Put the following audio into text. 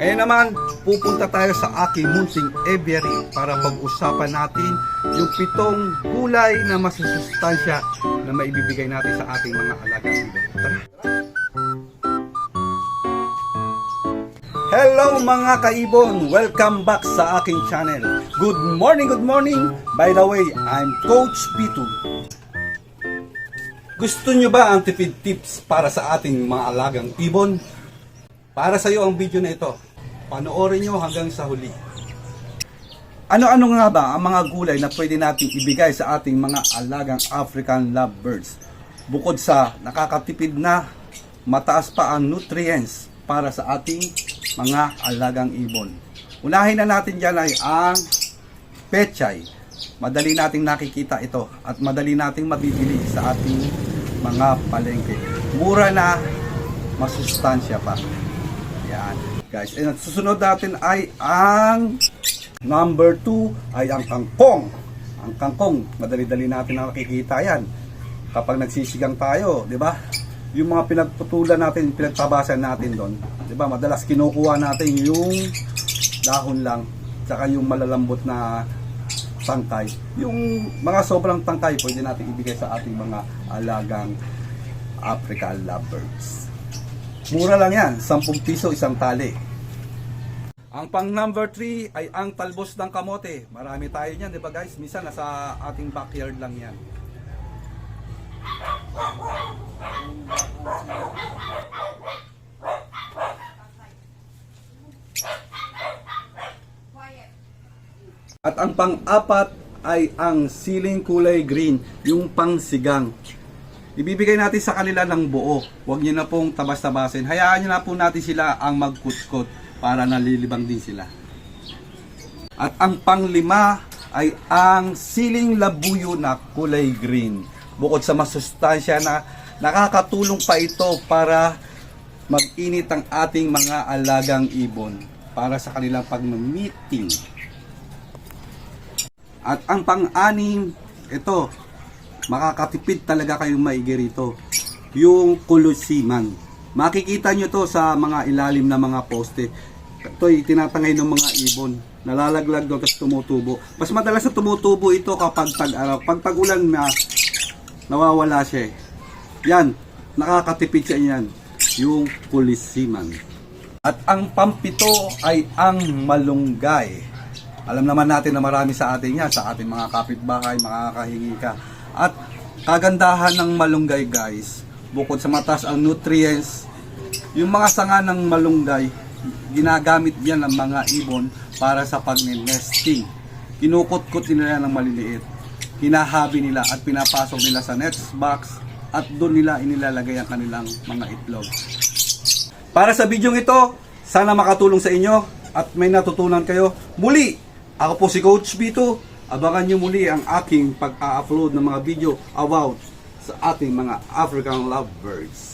Ngayon naman, pupunta tayo sa aking munting aviary para pag-usapan natin yung pitong kulay na masusustansya na maibibigay natin sa ating mga ibon. Tara! Hello mga kaibon! Welcome back sa aking channel. Good morning, good morning! By the way, I'm Coach Pitu. Gusto nyo ba ang tipid tips para sa ating mga alagang ibon? Para sa iyo ang video na ito. Panoorin nyo hanggang sa huli. Ano-ano nga ba ang mga gulay na pwede natin ibigay sa ating mga alagang African lovebirds? Bukod sa nakakatipid na, mataas pa ang nutrients para sa ating mga alagang ibon. Unahin na natin dyan ay ang pechay. Madali nating nakikita ito at madali nating mabibili sa ating mga palengke. Mura na, masustansya pa. Yan, guys. And susunod natin ay ang number 2 ay ang kangkong. Ang kangkong, madali-dali natin nakikita yan. Kapag nagsisigang tayo, di ba? Yung mga pinagputulan natin, pinagtabasan natin doon, di ba? Madalas kinukuha natin yung dahon lang, tsaka yung malalambot na tangkay. Yung mga sobrang tangkay, pwede natin ibigay sa ating mga alagang African lovebirds. Mura lang yan, 10 piso isang tali. Ang pang number 3 ay ang talbos ng kamote. Marami tayo niyan, di ba guys? Minsan nasa ating backyard lang yan. At ang pang-apat ay ang siling kulay green, yung pangsigang. Ibibigay natin sa kanila ng buo. Huwag niyo na pong tabas-tabasin. Hayaan niyo na po natin sila ang magkutkot para nalilibang din sila. At ang panglima ay ang siling labuyo na kulay green. Bukod sa masustansya na nakakatulong pa ito para mag-init ang ating mga alagang ibon para sa kanilang pag-meeting. At ang pang-anim, ito, makakatipid talaga kayong maigi rito. Yung kulusiman. Makikita nyo to sa mga ilalim na mga poste. Ito'y tinatangay ng mga ibon. Nalalaglag doon tapos tumutubo. Mas madalas na tumutubo ito kapag tag-araw. Pag tag-ulan na, nawawala siya eh. Yan, nakakatipid siya yan. Yung kulisiman. At ang pampito ay ang malunggay. Alam naman natin na marami sa atin yan, sa ating mga kapitbahay, makakahingi ka. At kagandahan ng malunggay guys, bukod sa mataas ang nutrients, yung mga sanga ng malunggay, ginagamit yan ng mga ibon para sa pag-nesting. Kinukot-kot nila yan ng maliliit. Hinahabi nila at pinapasok nila sa nest box at doon nila inilalagay ang kanilang mga itlog. Para sa bidyong ito, sana makatulong sa inyo at may natutunan kayo. Muli, ako po si Coach Bito. Abangan nyo muli ang aking pag-upload ng mga video about sa ating mga African lovebirds.